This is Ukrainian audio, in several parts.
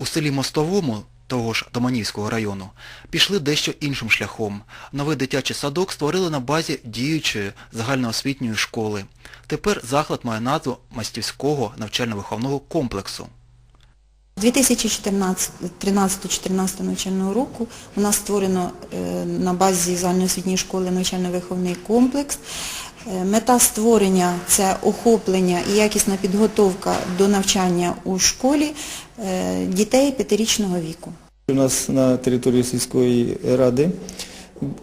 У селі Мостовому, того ж Доманівського району, пішли дещо іншим шляхом. Новий дитячий садок створили на базі діючої загальноосвітньої школи. Тепер заклад має назву Мастівського навчально-виховного комплексу. 2013-14 навчального року у нас створено е, на базі загальноосвітньої школи навчально-виховний комплекс. Е, Мета створення – це охоплення і якісна підготовка до навчання у школі е, дітей п'ятирічного віку. У нас на території сільської ради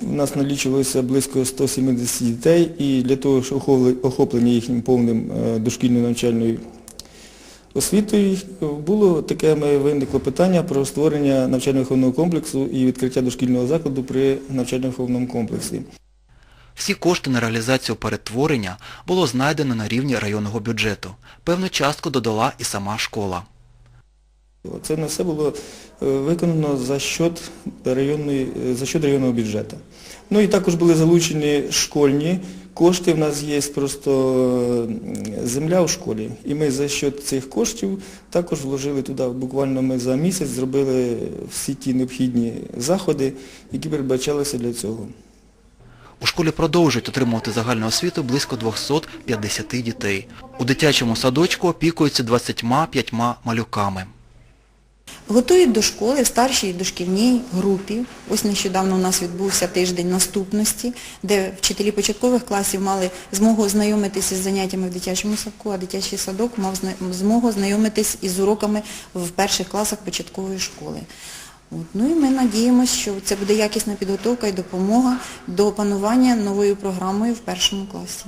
у нас налічувалося близько 170 дітей і для того, щоб охоплення їхнім повним е, дошкільною навчальною освітою, було таке виникло питання про створення навчально-виховного комплексу і відкриття дошкільного закладу при навчально-виховному комплексі. Всі кошти на реалізацію перетворення було знайдено на рівні районного бюджету. Певну частку додала і сама школа. Це на все було е, виконано за счет, за счет районного бюджету. Ну і також були залучені школьні кошти. У нас є просто е, земля в школі. І ми за счет цих коштів також вложили туди, буквально ми за місяць зробили всі ті необхідні заходи, які передбачалися для цього. У школі продовжують отримувати загальну освіту близько 250 дітей. У дитячому садочку опікуються 25 малюками. Готують до школи в старшій дошкільній групі. Ось нещодавно у нас відбувся тиждень наступності, де вчителі початкових класів мали змогу ознайомитися з заняттями в дитячому садку, а дитячий садок мав змогу ознайомитись із уроками в перших класах початкової школи. От. Ну і ми надіємося, що це буде якісна підготовка і допомога до опанування новою програмою в першому класі.